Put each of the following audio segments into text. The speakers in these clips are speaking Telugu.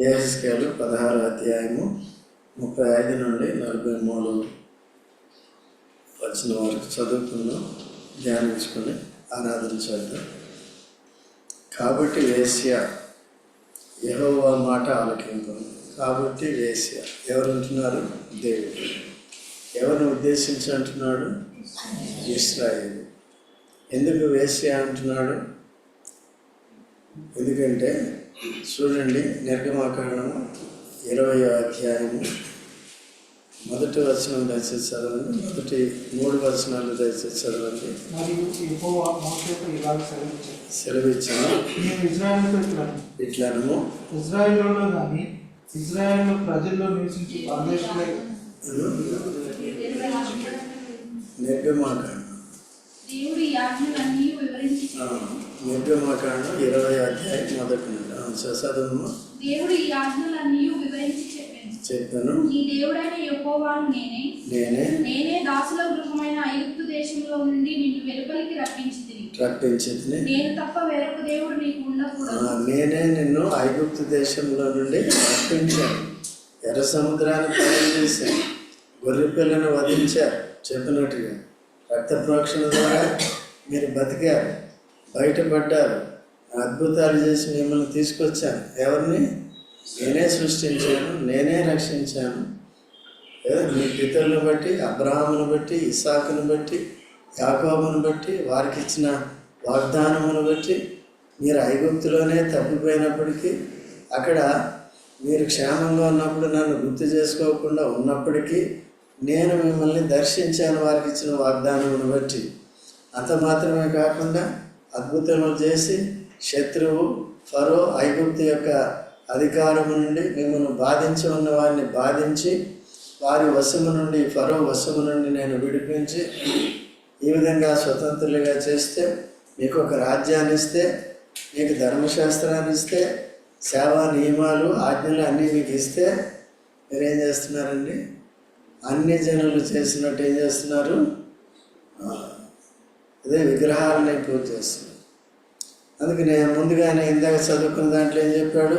ఏహెస్కేలు పదహారు అధ్యాయము ముప్పై ఐదు నుండి నలభై మూడు వచ్చిన వరకు చదువుకుందాం ధ్యానించుకొని ఆరాధన చేద్దాం. కాబట్టి వేశ్య యెహోవా మాట ఆలకింపం కాబట్టి వేశ్య ఎవరు అంటున్నారు దేవుడు. ఎవరిని ఉద్దేశించి అంటున్నాడు? ఇస్రాయేల్. ఎందుకు వేశ్య అంటున్నాడు? ఎందుకంటే చూడండి నిర్గమాకాండము ఇరవై అధ్యాయము. మొదటి వచనం దయచేసి చదవండి. మొదటి మూడు వచనాలు దయచేసి చదవండి. సెలవిచ్చిన. నేను ఇజ్రాయెల్తో ఇట్లా ఇట్లనము. ఇజ్రాయెల్లో కానీ ఇజ్రాయెల్ ప్రజల్లో నివసించే పరదేశులే. నిర్గమాకాండం ఇరవై అధ్యాయం మొదటి చదవము దేవుడు ఈ ఆజ్ఞలన్నీ వివరించి చెప్పాను. ఈ దేవుడైన యెహోవాను నేనే. నేనే. నేనే దాసుల గృహమైన ఐగుప్తు దేశంలో నుండి నిన్ను వెలుపలికి రప్పించి రప్పించింది నేను తప్ప వేరొక దేవుడు నీకు ఉండకూడదు. నేనే నిన్ను ఐగుప్తు దేశంలో నుండి రప్పించాను. ఎర్ర సముద్రాన్ని తయారు చేశాను గొర్రె పిల్లను వధించారు. చెప్పినట్టుగా రక్త ప్రోక్షణ ద్వారా మీరు బతికారు. బయటపడ్డారు. అద్భుతాలు చేసి మిమ్మల్ని తీసుకొచ్చాను. ఎవరిని? నేనే సృష్టించాను నేనే రక్షించాను. మీ పితరులను బట్టి అబ్రాహమును బట్టి ఇసాకును బట్టి యాకోబును బట్టి వారికి ఇచ్చిన వాగ్దానమును బట్టి మీరు ఐగుప్తులోనే తప్పిపోయినప్పటికీ అక్కడ మీరు క్షేమంగా ఉన్నప్పుడు నన్ను గుర్తు చేసుకోకుండా ఉన్నప్పటికీ నేను మిమ్మల్ని దర్శించాను వారికి ఇచ్చిన వాగ్దానమును బట్టి. అంత మాత్రమే కాకుండా అద్భుతములు చేసి శత్రువు ఫరో ఐగుప్తు యొక్క అధికారము నుండి మిమ్మల్ని బాధించి ఉన్న వారిని బాధించి వారి వశము నుండి ఫరో వశము నుండి నేను విడిపించి ఈ విధంగా స్వతంత్రులుగా చేస్తే మీకు ఒక రాజ్యాన్ని ఇస్తే మీకు ధర్మశాస్త్రాన్ని ఇస్తే సేవా నియమాలు ఆజ్ఞలు అన్నీ మీకు ఇస్తే మీరేం చేస్తున్నారండి? అన్ని జనులు చేసినట్టు ఏం చేస్తున్నారు? అదే విగ్రహాలని పూజ చేస్తున్నారు. అందుకే నేను ముందుగానే ఇందాక చదువుకున్న దాంట్లో ఏం చెప్పాడు?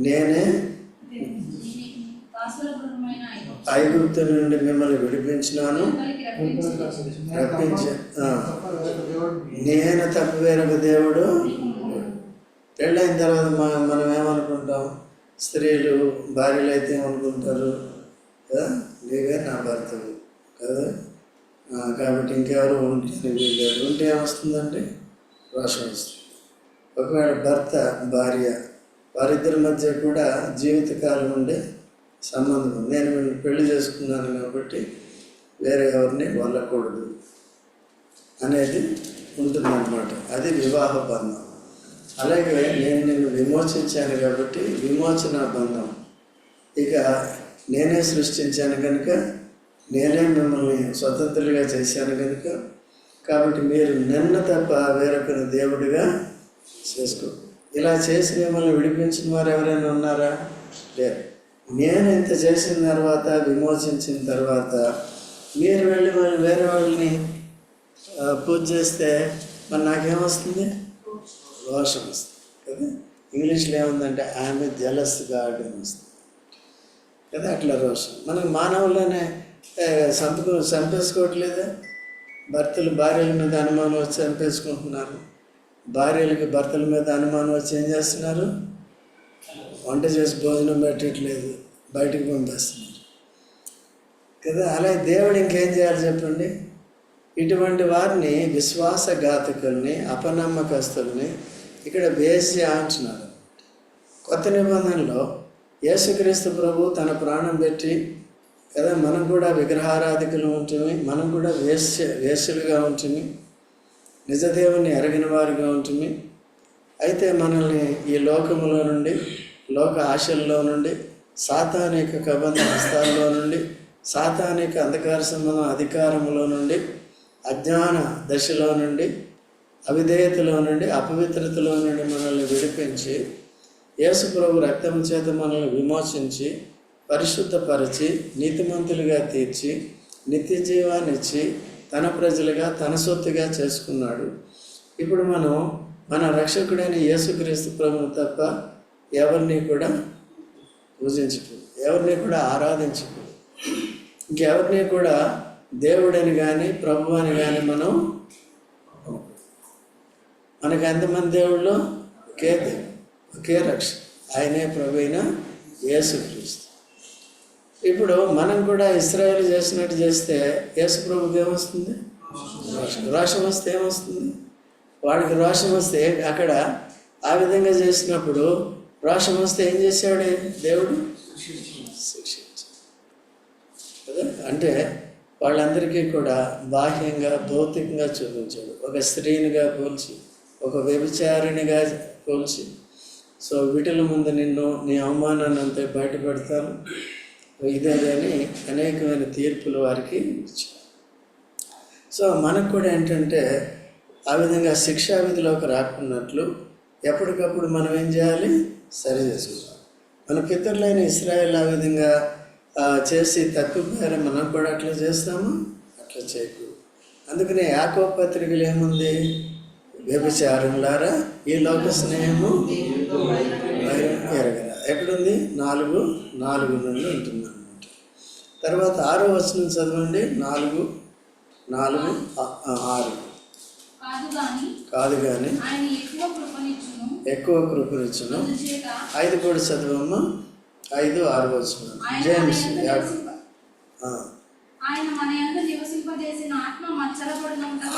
నేనే ఐగుప్తు నుండి మిమ్మల్ని విడిపించినాను. వెలుపలికి నేను తప్ప వేరొక దేవుడు. పెళ్ళైన తర్వాత మనం ఏమనుకుంటాం? స్త్రీలు భార్యలు అయితే ఏమనుకుంటారు? కదా? నీవే నా భర్తవు. కదా? కాబట్టి ఇంకెవరు ఉంటే వీళ్ళు ఉంటే ఏమొస్తుందండి రోషం వస్తుంది. ఒకవేళ భర్త భార్య వారిద్దరి మధ్య కూడా జీవితకాలం ఉండే సంబంధం నేను మిమ్మల్ని పెళ్ళి చేసుకున్నాను కాబట్టి వేరే ఎవరిని వల్లకూడదు అనేది ఉంటుందన్నమాట. అది వివాహ బంధం. అలాగే నేను నిన్ను విమోచించాను కాబట్టి విమోచన బంధం. ఇక నేనే సృష్టించాను కనుక నేనే మిమ్మల్ని స్వతంత్రులుగా చేశాను కనుక. కాబట్టి మీరు నిన్న తప్ప వేరొకరి దేవుడిగా చేసుకో. ఇలా చేసి మిమ్మల్ని విడిపించిన వారు ఎవరైనా ఉన్నారా? లేరు. నేను ఇంత చేసిన తర్వాత విమోచించిన తర్వాత మీరు వెళ్ళి మరి వేరే వాళ్ళని పూజ చేస్తే మరి నాకేమొస్తుంది? రోషం వస్తుంది కదా? ఇంగ్లీష్లో ఏముందంటే ఆమె జలస్ గాడ్ అని వస్తుంది కదా? అట్లా రోషం. మనకి మానవుల్లోనే ఆ, చంపుకు చంపేసుకోవట్లేదా భర్తలు భార్యల మీద అనుమానం వచ్చి చంపేసుకుంటున్నారు. భార్యలకి భర్తల మీద అనుమానం వచ్చి ఏం చేస్తున్నారు? వంట చేసి భోజనం పెట్టట్లేదు. బయటికి పంపేస్తున్నారు. కదా అలాగే దేవుడు ఇంకేం చేయాలి చెప్పండి? ఇటువంటి వారిని విశ్వాసఘాతకుల్ని అపనమ్మకస్తుల్ని ఇక్కడ వేసి అంటున్నారు. కొత్త నిబంధనలో యేసుక్రీస్తు ప్రభు తన ప్రాణం పెట్టి కదా మనం కూడా విగ్రహారాధికులు ఉంటుంది మనం కూడా వేశ్య వేసులుగా ఉంటుంది నిజదేవుని ఎరగిన వారిగా ఉంటుంది. అయితే మనల్ని ఈ లోకములో నుండి లోక ఆశల్లో నుండి సాతానిక కబంధ హస్తాల్లో నుండి సాతానిక అంధకార సంబంధం అధికారములో నుండి అజ్ఞాన దశలో నుండి అవిధేయతలో నుండి అపవిత్రతలో నుండి మనల్ని విడిపించి యేసు ప్రభు రక్తం చేత మనల్ని విమోచించి పరిశుద్ధపరిచి నీతిమంతులుగా తీర్చి నిత్య జీవాన్నిచ్చి తన ప్రజలుగా తన సొత్తుగా చేసుకున్నాడు. ఇప్పుడు మనం మన రక్షకుడైన యేసుక్రీస్తు ప్రభువు తప్ప ఎవరిని కూడా పూజించకు ఎవరిని కూడా ఆరాధించకు ఇంకెవరిని కూడా దేవుడని కానీ ప్రభు అని కానీ మనం మనకి ఎంతమంది దేవుళ్ళు? ఒకే దేవుడు ఒకే రక్ష. ఆయనే ప్రభు అయిన యేసుక్రీస్తు. ఇప్పుడు మనం కూడా ఇస్రాయల్ చేసినట్టు చేస్తే యేసు ప్రభుకి ఏమొస్తుంది? రోషం వస్తే ఏమొస్తుంది? వాడికి రోషం వస్తే అక్కడ ఆ విధంగా చేసినప్పుడు రోషం వస్తే ఏం చేశాడు దేవుడు? కదా? అంటే వాళ్ళందరికీ కూడా బాహ్యంగా భౌతికంగా చూపించాడు. ఒక స్త్రీనిగా పోల్చి ఒక వ్యభిచారిణిగా పోల్చి. సో వీటిల ముందు నిన్ను నీ అవమానాన్ని అంతా బయటపెడతాను. పెడతాను ఇదే అని అనేకమైన తీర్పులు వారికి ఇచ్చారు. సో మనకు కూడా ఏంటంటే ఆ విధంగా శిక్షా విధిలోకి రాకున్నట్లు ఎప్పటికప్పుడు మనం ఏం చేయాలి? సరి చేసుకోవాలి మన పితరులైన ఇస్రాయేల్ ఆ విధంగా చేసి తప్పిపోయారు? మనం కూడా అట్లా చేస్తాము? అట్లా చేయకూడదు. అందుకనే యాకో పత్రికలు ఏముంది? వ్యభిచారులారా? ఈ లోక స్నేహము ఎరగరా ఎక్కడుంది? నాలుగు నాలుగు నుండి ఉంటుంది అనమాట తర్వాత ఆరో వచనం చదవండి. నాలుగు నాలుగు ఆరు. కాదు కానీ ఎక్కువ కృపనిచ్చును. ఐదు కూడా చదవమ్మా. ఐదు ఆరు వచనం జేమ్స్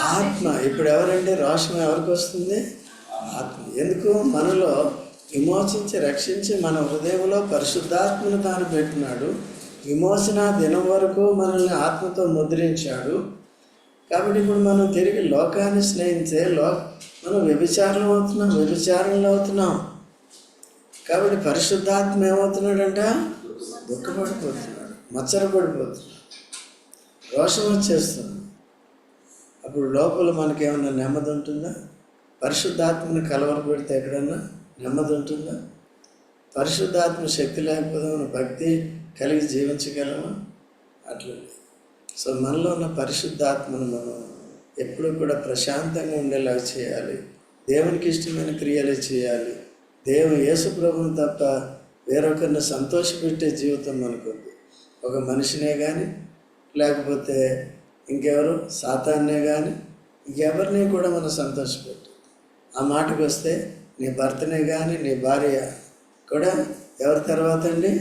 ఆత్మ ఇప్పుడు ఎవరంటే రోషం ఎవరికి వస్తుంది? ఆత్మ. ఎందుకు? మనలో విమోచించి రక్షించి మన హృదయంలో పరిశుద్ధాత్మను తాను పెట్టినాడు విమోచన దినం వరకు మనల్ని ఆత్మతో ముద్రించాడు. కాబట్టి ఇప్పుడు మనం తిరిగి లోకాన్ని స్నేహించే లో మనం వ్యభిచారం అవుతున్నాం వ్యభిచారంలో అవుతున్నాం. కాబట్టి పరిశుద్ధాత్మ ఏమవుతున్నాడంట? దుఃఖపడిపోతున్నాడు మచ్చరపడిపోతున్నాడు రోషం వచ్చేస్తుంది. అప్పుడు లోపల మనకేమన్నా నెమ్మది ఉంటుందా? పరిశుద్ధాత్మని కలవరపెడితే ఎక్కడన్నా? నెమ్మది ఉంటుందా పరిశుద్ధాత్మ శక్తి లేకపోతే మనం భక్తి కలిగి జీవించగలమా? అట్లా సో మనలో ఉన్న పరిశుద్ధాత్మను మనం ఎప్పుడూ కూడా ప్రశాంతంగా ఉండేలాగా చేయాలి. దేవునికి ఇష్టమైన క్రియలే చేయాలి. దేవుని యేసు ప్రభుని తప్ప వేరొకరిని సంతోషపెట్టే జీవితం మనకొద్దు ఒక మనిషినే కానీ లేకపోతే ఇంకెవరు? సాతాన్నే కానీ ఇంకెవరిని కూడా మనం సంతోషపెట్టు ఆ మాటకు వస్తే నీ భర్తనే కానీ నీ భార్య కూడా ఎవరి తర్వాత అండి?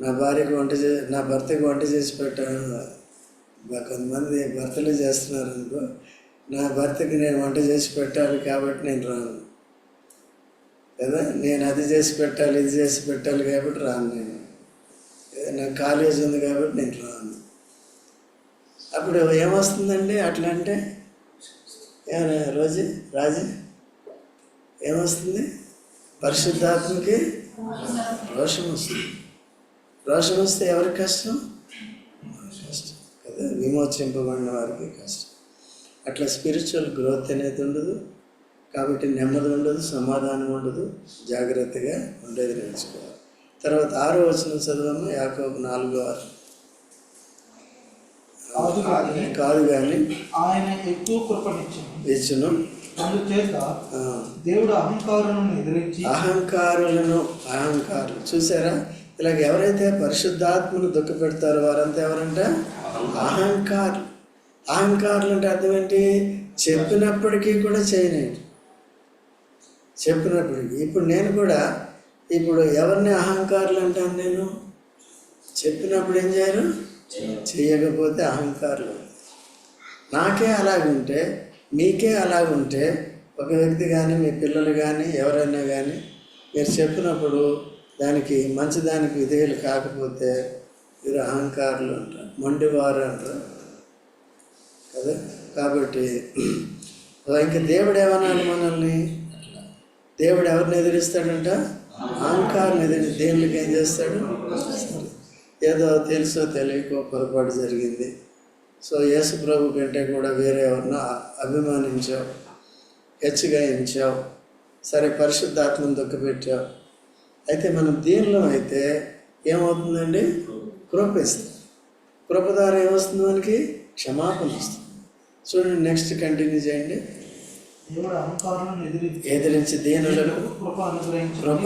నా భార్యకు వంట చే నా భర్తకు వంట చేసి పెట్టాను కొంతమంది భర్తలు చేస్తున్నారు అనుకో నా భర్తకి నేను వంట చేసి పెట్టాలి కాబట్టి నేను రాను. కదా? నేను అది చేసి పెట్టాలి ఇది చేసి పెట్టాలి కాబట్టి రాను నేను. ఏ, నాకు కాలేజ్ ఉంది కాబట్టి నేను రాను. అప్పుడు ఏమొస్తుందండి అట్లా అంటే? రోజు రాజు? ఏమొస్తుంది? పరిశుద్ధాత్మకి రోషం వస్తుంది రోషం వస్తే ఎవరికి కష్టం? కష్టం. కదా? విమోచింపబడిన వారికి కష్టం. అట్లా స్పిరిచువల్ గ్రోత్ అనేది ఉండదు. కాబట్టి నెమ్మది ఉండదు సమాధానం ఉండదు జాగ్రత్తగా ఉండేది నేర్చుకోవాలి. తర్వాత ఆరో వచనం చదవము యాకోబు నాలుగో ఆరు. కాదు కానీ ఆయన ఎక్కువ కృపనిచ్చాను ఇచ్చును అందుచేత దేవుడు అహంకారులను ఎదిరించి అహంకారులను అహంకారులు చూసారా? ఇలాగ ఎవరైతే పరిశుద్ధాత్మను దుఃఖపెడతారో వారంతా ఎవరంట? అహంకారులు. అహంకారులు. అంటే అర్థం ఏంటి? చెప్పినప్పటికీ కూడా చేయలేండి చెప్పినప్పటికీ. ఇప్పుడు నేను కూడా ఇప్పుడు ఎవరిని అహంకారులు అంటాను నేను? చెప్పినప్పుడు ఏం చేయరు చేయకపోతే అహంకారులు. నాకే అలాగుంటే మీకే అలా ఉంటే ఒక వ్యక్తి కానీ మీ పిల్లలు కానీ ఎవరైనా కానీ మీరు చెప్పినప్పుడు దానికి మంచిదానికి విధేయులు కాకపోతే మీరు అహంకారులు అంటారు మొండివారు అంటారు. కదా? కాబట్టి ఇంకా దేవుడు ఏమన్నాడు మనల్ని? దేవుడు ఎవరిని ఎదిరిస్తాడంట? అహంకారం ఎదిరి దేవునికి ఏం చేస్తాడు? ఏదో తెలుసో తెలియకో పొరపాటు జరిగింది. సో యేసు ప్రభు కంటే కూడా వేరే ఎవరినో అభిమానించావు హెచ్చుగా ఎంచావు సరే పరిశుద్ధాత్మను దుఃఖపెట్టావు అయితే మనం దీనిలో అయితే ఏమవుతుందండి? కృప ఇస్తుంది. కృప ద్వారా ఏమొస్తుంది మనకి? క్షమాపణ వస్తుంది. చూడండి నెక్స్ట్ కంటిన్యూ చేయండి. ఎదిరించి ఎదిరించి దీనులకు కృప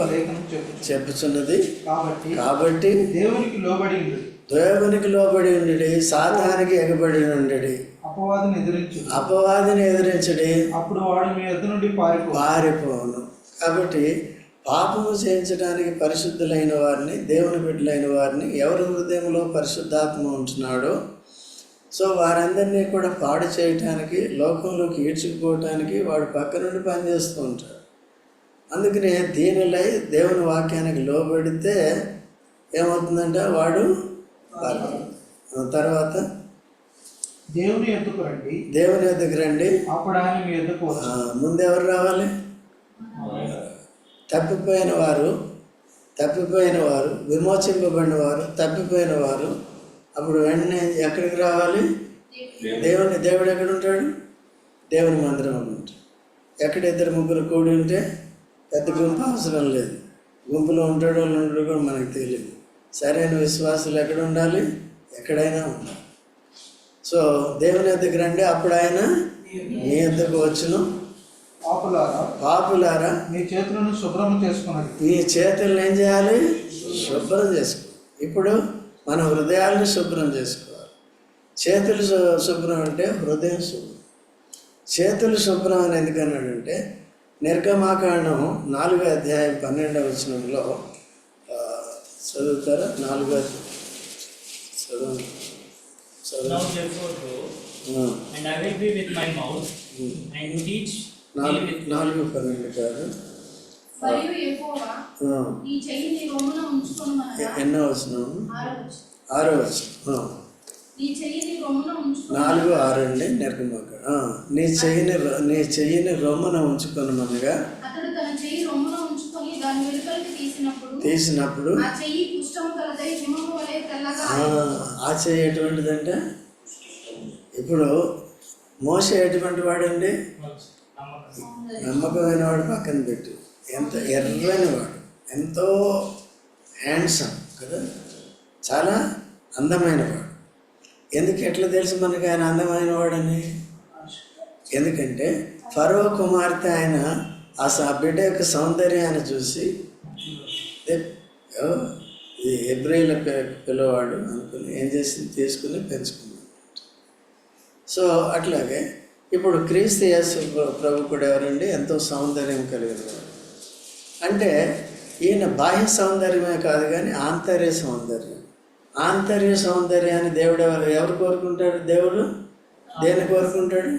చెప్పుచున్నది. కాబట్టి కాబట్టి దేవునికి లోబడి దేవునికి లోబడి ఉండి సాతానికి ఎగబడి ఉండి అపవాదిని ఎదిరించు అపవాదిని ఎదిరించడి. అప్పుడు వాడు మీ ఎద్దు నుండి పారిపో పారిపోను కాబట్టి పాపము చేయించడానికి పరిశుద్ధులైన వారిని దేవుని బిడ్డలైన వారిని ఎవరి హృదయంలో పరిశుద్ధాత్మ ఉంటున్నాడో సో వారందరినీ కూడా పాడు చేయటానికి లోకంలోకి ఈడ్చుకుపోవటానికి వాడు పక్క నుండి పనిచేస్తూ ఉంటాడు. అందుకనే దీనిలై దేవుని వాక్యానికి లోబడితే ఏమవుతుందంటే? వాడు. తర్వాత దేవుని ఎద్దుకు రండి? దేవుని దగ్గర రండి? అప్పుడు ఆయన మీ ఎద్దుకు ముందు ఎవరు రావాలి? తప్పిపోయిన వారు తప్పిపోయిన వారు విమోచింపబడిన వారు తప్పిపోయిన వారు అప్పుడు వెంటనే ఎక్కడికి రావాలి? దేవుని దేవుడు ఎక్కడ ఉంటాడు? దేవుని మందిరంలో ఉంటాడు. ఎక్కడ ఇద్దరు ముగ్గురు కూడి ఉంటే పెద్ద గుంపు అవసరం లేదు. గుంపులో ఉంటాడో ఉండడో కూడా మనకు తెలియదు. సరైన విశ్వాసులు ఎక్కడ ఉండాలి? ఎక్కడైనా ఉండాలి. సో దేవుని ఎద్దకు రండి. అప్పుడు ఆయన మీ ఎద్దకు వచ్చును. పాపులారా పాపులారా మీ చేతులను శుభ్రం చేసుకున్నది ఈ చేతులను ఏం చేయాలి? శుభ్రం చేసుకో. ఇప్పుడు మన హృదయాలను శుభ్రం చేసుకోవాలి. చేతులు శుభ్రం అంటే హృదయం శుభ్రం. చేతులు శుభ్రం అని ఎందుకన్నాడంటే నిర్గమాకాండం నాలుగో అధ్యాయం పన్నెండవ వచనంలో ఆ, చదువుతారా? నాలుగో నాలుగు పన్నెండు కాదు. ఎన్నో ఆరో నాలుగు ఆరు అండి నిర్గమాక ఆ, నీ చెయ్యిని నీ చెయ్యిని రొమ్మన ఉంచుకొనమనగా అతడు తన చెయ్యి రొమ్మున ఉంచుకొని దాని వెలుపలికి తీసినప్పుడు ఆ చెయ్యి ఎటువంటిదంటే? ఇప్పుడు మోస ఎటువంటి వాడండి? నమ్మకమైన వాడు పక్కన పెట్టు. ఎంత ఎర్రని వాడు ఎంతో హ్యాండ్సమ్ కదా? చాలా అందమైన వాడు ఎందుకు ఎట్లా తెలుసు మనకి ఆయన అందమైన వాడని ఎందుకంటే ఫరో కుమార్తె ఆయన ఆ స- బిడ్డ యొక్క సౌందర్యాన్ని చూసి ఇది ఎబ్రిల్ పిల్లవాడు అనుకుని ఏం చేసింది? తీసుకుని పెంచుకున్నాడు. సో అట్లాగే ఇప్పుడు క్రీస్తు యేసు ప్రభు కూడా ఎవరండి? ఎంతో సౌందర్యం కలిగిన అంటే ఈయన బాహ్య సౌందర్యమే కాదు కానీ ఆంతర్య సౌందర్యం. ఆంతర్య సౌందర్యాన్ని దేవుడు ఎవరు ఎవరు కోరుకుంటాడు? దేవుడు? దేని కోరుకుంటాడు?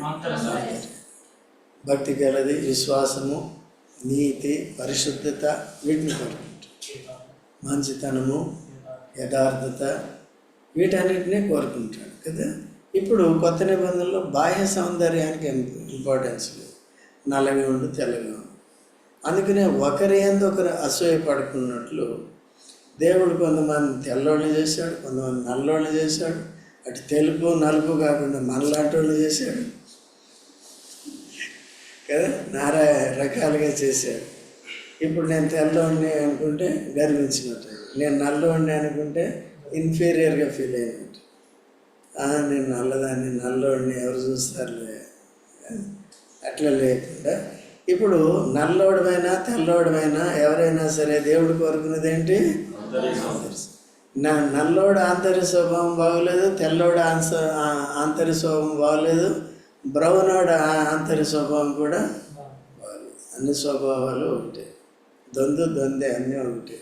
భక్తి గలది విశ్వాసము నీతి పరిశుద్ధత వీటిని కోరుకుంటాడు మంచితనము యథార్థత వీటన్నిటినీ కోరుకుంటాడు కదా? ఇప్పుడు కొత్త నిబంధనలో బాహ్య సౌందర్యానికి ఇంపార్టెన్స్ లేదు. నల్లగా ఉండు తెల్లగా ఉండు. అందుకనే ఒకరి ఎందు ఒకరు అసూయ పడుకున్నట్లు దేవుడు కొంతమంది తెల్లోళ్ళు చేశాడు కొంతమంది నల్లోళ్ళు చేశాడు. అటు తెలుపు నలుపు కాకుండా మనలాంటి వాళ్ళు చేశాడు. కదా? నారా రకాలుగా చేశాడు. ఇప్పుడు నేను తెల్లవాడిని అనుకుంటే గర్వించినట్టు. నేను నల్లవాడిని అనుకుంటే ఇన్ఫీరియర్గా ఫీల్ అయినట్టు. నేను నల్లదాన్ని నల్లోడిని ఎవరు చూస్తారులే. అట్లా లేకుండా. ఇప్పుడు నల్లోడమైనా తెల్లోడమైనా ఎవరైనా సరే దేవుడు కోరుకున్నది ఏంటి? నా నల్లోడు ఆంతర్య స్వభావం బాగోలేదు తెల్లోడు ఆన్స ఆంతర్య స్వభావం బాగోలేదు. బ్రౌనోడు అంతరి స్వభావం కూడా అన్ని స్వభావాలు ఒకటే దొందు దొందే అన్నీ ఒకటే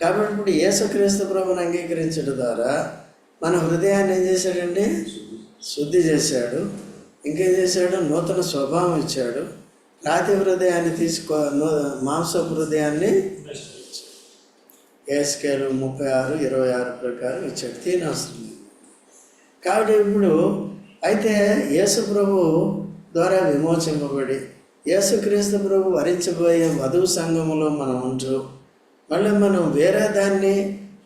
కాబట్టి ఇప్పుడు యేసుక్రీస్తు ప్రభుని అంగీకరించడం ద్వారా మన హృదయాన్ని ఏం చేశాడండి? శుద్ధి చేశాడు. ఇంకేం చేశాడు? నూతన స్వభావం ఇచ్చాడు. రాతి హృదయాన్ని తీసుకో నూ- హృదయాన్ని ఏస్కేలు ముప్పై ఆరు ఇరవై ఆరు ప్రకారం ఇచ్చాడు. తినవసరం కాబట్టి ఇప్పుడు అయితే యేసు ప్రభు ద్వారా విమోచింపబడి యేసుక్రీస్తు ప్రభు వరించబోయే వధువు సంఘములో మనం ఉంటూ మళ్ళీ మనం వేరే దాన్ని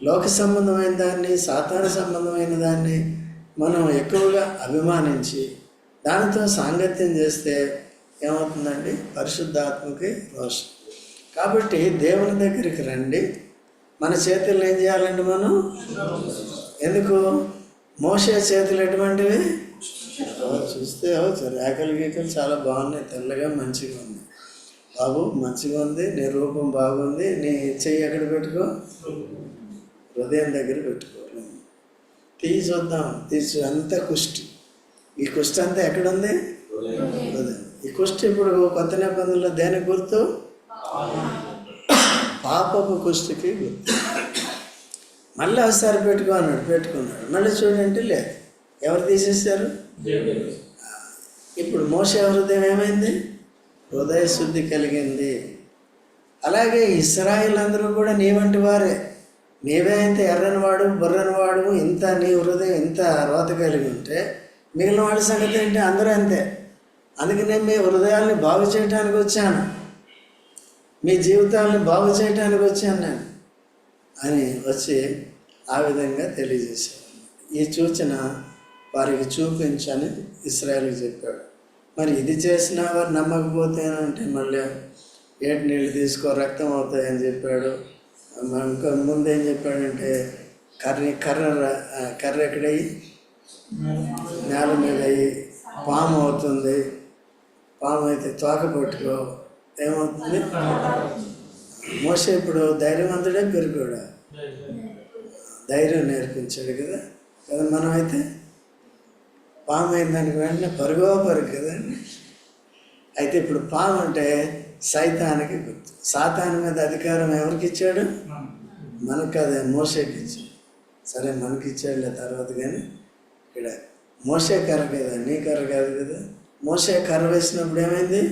లోక సంబంధమైన దాన్ని సాతాన సంబంధమైన దాన్ని మనం ఎక్కువగా అభిమానించి దానితో సాంగత్యం చేస్తే ఏమవుతుందండి? పరిశుద్ధాత్మకి రోషం. కాబట్టి దేవుని దగ్గరికి రండి. మన చేతులు ఏం చేయాలండి మనం? ఎందుకు? మోసే చేతులు ఎటువంటివి? చూస్తే రేఖలు గీకలు చాలా బాగున్నాయి. తెల్లగా మంచిగా ఉంది. బాబు మంచిగా ఉంది. నీ రూపం బాగుంది. నీ చెయ్యి ఎక్కడ పెట్టుకో? హృదయం దగ్గర పెట్టుకో. తీసి చూద్దాం తీసి. అంతా కుష్టి. ఈ కుష్టి అంతా ఎక్కడుంది? హృదయం. ఈ కుష్టి ఇప్పుడు కొత్త నిబంధనలో దేనికి గుర్తు? పాపపు కుష్టికి గుర్తు. మళ్ళీ ఒకసారి పెట్టుకో అన్నాడు. పెట్టుకున్నాడు. మళ్ళీ చూడండి లేదు. ఎవరు తీసేశారు? ఇప్పుడు మోస హృదయం ఏమైంది? హృదయ శుద్ధి కలిగింది. అలాగే ఇస్రాయిల్ అందరూ కూడా నీ వంటి వారే. నీవే అయితే ఎర్రని వాడు బుర్రని వాడు ఇంత నీ హృదయం ఇంత రోత కలిగి ఉంటే మిగిలిన వాడి సంగతి ఏంటి? అందరూ అంతే. అందుకనే మీ హృదయాల్ని బాగు చేయడానికి వచ్చాను. మీ జీవితాలను బాగు చేయడానికి వచ్చాను నేను అని వచ్చి ఆ విధంగా తెలియజేశాను ఈ సూచన వారికి చూపించని ఇస్రాయల్కి చెప్పాడు. మరి ఇది చేసినా వారు నమ్మకపోతే అంటే మళ్ళీ ఏటి నీళ్ళు తీసుకో రక్తం అవుతాయని చెప్పాడు. ఇంకా ముందు ఏం చెప్పాడంటే కర్ర కర్ర కర్ర ఎక్కడయ్యి? నేల మీద అయ్యి. పాము అవుతుంది. పాము అయితే తోక పట్టుకో. ఏమవుతుంది? మోస ఇప్పుడు ధైర్యవంతుడే పెరిగాడు. ధైర్యం నేర్పించాడు కదా. కదా మనమైతే? పాము అయిన దానికి వెంటనే పరుగో పరుగు కదండి అయితే ఇప్పుడు పాము అంటే సైతానికి గుర్తు. సాతాను మీద అధికారం ఎవరికి ఇచ్చాడు? మనకు అదే మోసేకి ఇచ్చాడు. సరే మనకి ఇచ్చాడులే తర్వాత కానీ. ఇక్కడ మోసే కర్ర కదా నీ కర్ర కాదు కదా. మోసే కర్ర వేసినప్పుడు ఏమైంది?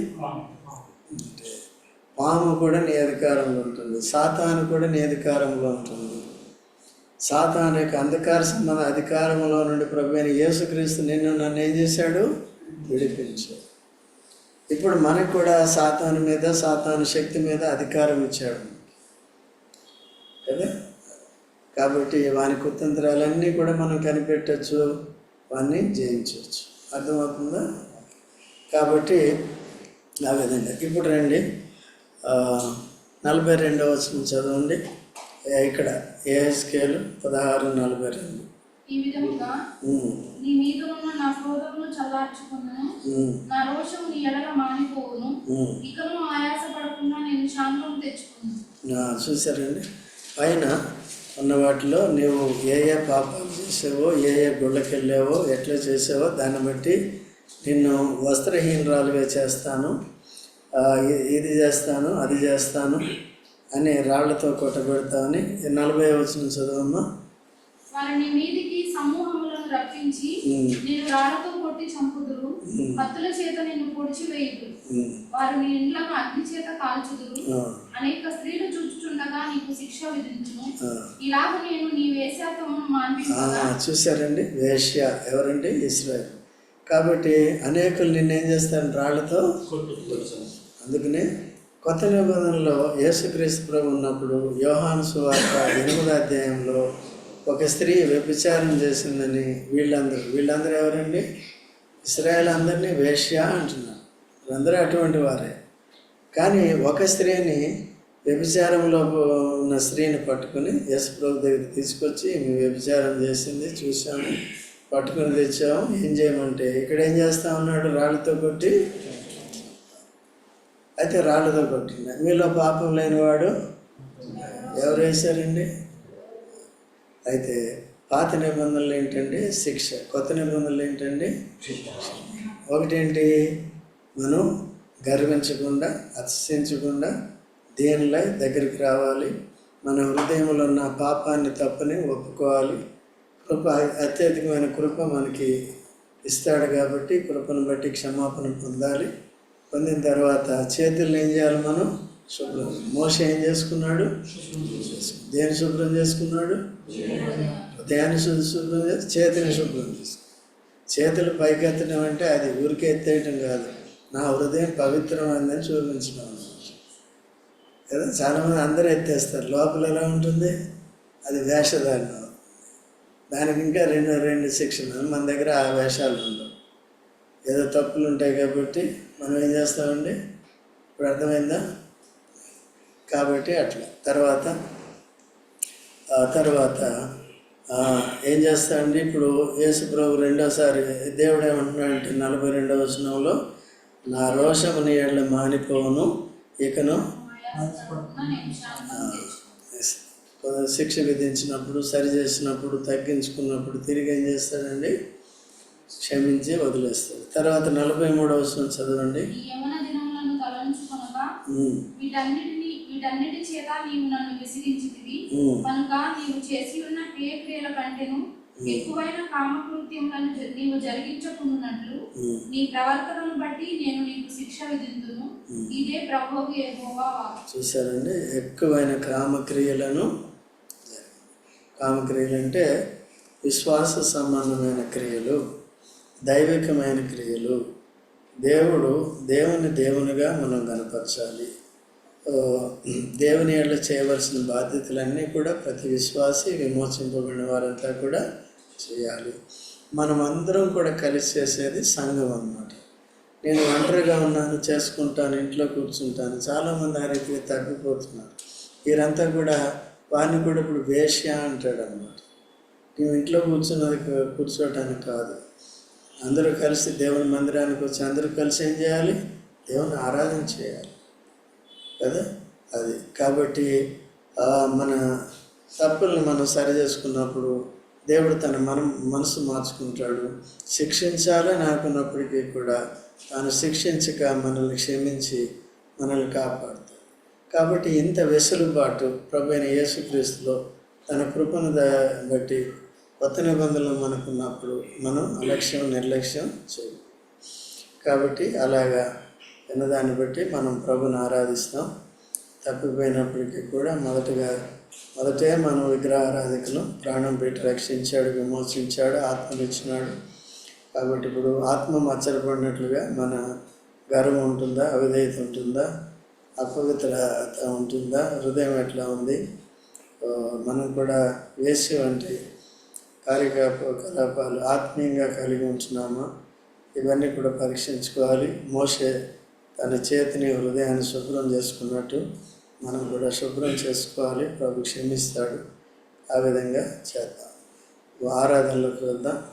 అంటే పాము కూడా నీ అధికారంలో ఉంటుంది సాతాను కూడా నీ అధికారంలో ఉంటుంది. సాతాన్ యొక్క అంధకార సంబంధ అధికారంలో నుండి ప్రభు అయిన యేసుక్రీస్తు నిన్ను నన్ను ఏం చేశాడు? విడిపించాడు. ఇప్పుడు మనకు కూడా సాతాను మీద సాతాను శక్తి మీద అధికారం ఇచ్చాడు. కదా? కాబట్టి వాని కుతంత్రాలన్నీ కూడా మనం కనిపెట్టచ్చు వాన్ని జయించవచ్చు అర్థమవుతుందా? కాబట్టి ఆ విధంగా. ఇప్పుడు రండి. నలభై రెండవ వచనం చదవండి. ఇక్కడ ఏ స్కేల్ పదహారు నలభై రెండు. ఈ విధముగా ఉమ్, నీ మీద ఉన్న నా క్రోధమును చల్లార్చుకున్నాను ఉమ్, నా రోషం నీ ఎడల మానిపోవును. ఉమ్. ఇకను ఆయాసపడకుండా నేను శాంతం తెచ్చుకున్నాను ఆ, చూసారండి పైన ఉన్న వాటిలో నీవు ఏ ఏ పాపాలు చేసావో ఏ ఏ గుళ్ళకి వెళ్ళావో ఎట్లా చేసావో దాన్ని బట్టి నిన్ను వస్త్రహీనరాలుగా చేస్తాను. ఇది చేస్తాను అది చేస్తాను. అని రాళ్ళతో కొట్టబెడతామని నలభై వచ్చిన చదవమ్మా. వారిని మీదికి సమూహములను రప్పించి నేను రాళ్ళతో కొట్టి చంపుదురు. ఉమ్, కత్తుల చేత నిన్ను పొడిచి వేయుదురు. ఉమ్, వారు నీ ఇండ్లను అగ్ని చేత కాల్చుదురు. అనేక స్త్రీలు చూచుచుండగా నీకు శిక్ష విధించును. ఇలాగ నేను నీ వేశ్యాత్వమును ఆ, మాన్పించగా. చూశారండి? వేష్య ఎవరండి? ఇస్రాయల్. కాబట్టి అనేకులు నిన్నేం చేస్తాను రాళ్ళతో అందుకనే కొత్త నిబంధనలో యేసుక్రీస్తు ప్రభు ఉన్నప్పుడు యోహాను సువార్త ఎనిమిదో అధ్యాయంలో ఒక స్త్రీ వ్యభిచారం చేసిందని వీళ్ళందరూ వీళ్ళందరూ ఎవరండి? ఇస్రాయల్ అందరినీ వేశ్య అంటున్నారు. వీళ్ళందరూ అటువంటి వారే. కానీ ఒక స్త్రీని వ్యభిచారంలో ఉన్న స్త్రీని పట్టుకుని యేసు ప్రభు దగ్గరికి తీసుకొచ్చి మేము వ్యభిచారం చేసింది చూసాము పట్టుకుని తెచ్చాము ఏం చేయమంటే ఇక్కడ ఏం చేస్తా ఉన్నాడు రాళ్ళతో కొట్టి అయితే రాళ్ళతో కొట్టింది మీలో పాపం లేనివాడు ఎవరు వేశారండి? అయితే పాత నిబంధనలు ఏంటండి? శిక్ష. కొత్త నిబంధనలు ఏంటండి? ఒకటేంటి? మనం గర్వించకుండా అతిశించకుండా దేనిలో దగ్గరికి రావాలి? మన హృదయంలో ఉన్న పాపాన్ని తప్పని ఒప్పుకోవాలి. కృప అత్యధికమైన కృప మనకి ఇస్తాడు కాబట్టి కృపను బట్టి క్షమాపణ పొందాలి. పొందిన తర్వాత చేతులను ఏం చేయాలి మనం? శుభ్రం. మోస ఏం చేసుకున్నాడు? దేని శుభ్రం చేసుకున్నాడు? దేని శుభ్రం చేసి చేతిని శుభ్రం చేసుకున్నాడు. చేతులు పైకెత్తడం అంటే అది ఊరికే ఎత్తేయటం కాదు. నా హృదయం పవిత్రమైందని చూపించడం. కదా? చాలామంది అందరూ ఎత్తేస్తారు. లోపల ఎలా ఉంటుంది? అది వేషధారణ. దానికి ఇంకా రెండు రెండు శిక్షణ మన దగ్గర ఆ వేషాలు ఉండవు. ఏదో తప్పులు ఉంటాయి కాబట్టి మనం ఏం చేస్తామండి? ఇప్పుడు అర్థమైందా? కాబట్టి అట్లా. తర్వాత ఆ తర్వాత ఏం చేస్తాడండి ఇప్పుడు యేసుప్రభు రెండోసారి దేవుడు ఏమంటున్నాడంటే నలభై రెండవ వచనంలో నా రోషము నీ మానిపోను ఇకను శిక్ష విధించినప్పుడు సరి చేసినప్పుడు తగ్గించుకున్నప్పుడు తిరిగి ఏం చేస్తాడండి? క్షమించి వదిలేస్తాడు తర్వాత నలభై మూడవ వచనం చదవండి. వీటన్నిటిని వీటన్నిటి చేత నీవు నన్ను విసిగించితివి. ఉమ్, కనుక నీవు చేసి ఉన్న క్రియల కంటేను ఎక్కువైన కామకృత్యములను జ- నీవు జరిగించకున్నట్లు ఉమ్. నీ ప్రవర్తనను బట్టి నేను నీకు శిక్ష విధింతును. ఇదే ప్రభువు. చూసారండి ఎక్కువైన కామక్రియలను కామక్రియలు అంటే విశ్వాస సంబంధమైన క్రియలు. దైవికమైన క్రియలు. దేవుడు దేవుని దేవునిగా మనం కనపరచాలి. దేవుని ఏళ్ళ చేయవలసిన బాధ్యతలన్నీ కూడా ప్రతి విశ్వాసి విమోచింపబడిన వారంతా కూడా చేయాలి. మనం అందరం కూడా కలిసి చేసేది సంఘం అన్నమాట. నేను ఒంటరిగా ఉన్నాను చేసుకుంటాను ఇంట్లో కూర్చుంటాను చాలామంది ఆ రీతిగా తగ్గిపోతున్నారు. వీరంతా కూడా వారిని కూడా ఇప్పుడు వేష్య అంటాడు అనమాట నువ్వు ఇంట్లో కూర్చున్నది కా- కూర్చోవటానికి కాదు. అందరూ కలిసి దేవుని మందిరానికి వచ్చి అందరూ కలిసి ఏం చేయాలి? దేవుని ఆరాధన చేయాలి. కదా? అది. కాబట్టి మన తప్పుల్ని మనం సరి చేసుకున్నప్పుడు దేవుడు తన మనం మనసు మార్చుకుంటాడు. శిక్షించాలని అనుకున్నప్పటికీ కూడా తాను శిక్షించక మనల్ని క్షమించి మనల్ని కాపాడుతాడు. కాబట్టి ఇంత వెసులుబాటు ప్రభు అయిన యేసుక్రీస్తులో తన కృపను ద- బట్టి కొత్త నిబంధనలు మనకున్నప్పుడు మనం అలక్ష్యం నిర్లక్ష్యం చేయం కాబట్టి అలాగా విన్నదాన్ని బట్టి మనం ప్రభుని ఆరాధిస్తాం. తప్పిపోయినప్పటికీ కూడా మొదటగా మొదటే మనం విగ్రహారాధికను ప్రాణం పెట్టి రక్షించాడు విమోచించాడు ఆత్మనిచ్చినాడు. కాబట్టి ఇప్పుడు ఆత్మ మచ్చరపడినట్లుగా మన గర్వం ఉంటుందా? అవిధేయత ఉంటుందా? అపవిత్రత ఉంటుందా? హృదయం ఎట్లా ఉంది? మనం కూడా వేసి వంటి కార్యకలాపాలు ఆత్మీయంగా కలిగి ఉంటున్నామా ఇవన్నీ కూడా పరీక్షించుకోవాలి. మోసే తన చేతిని హృదయాన్ని శుభ్రం చేసుకున్నట్టు మనం కూడా శుభ్రం చేసుకోవాలి. ప్రభు క్షమిస్తాడు. ఆ విధంగా చేద్దాం. ఆరాధనలోకి వెళ్దాం.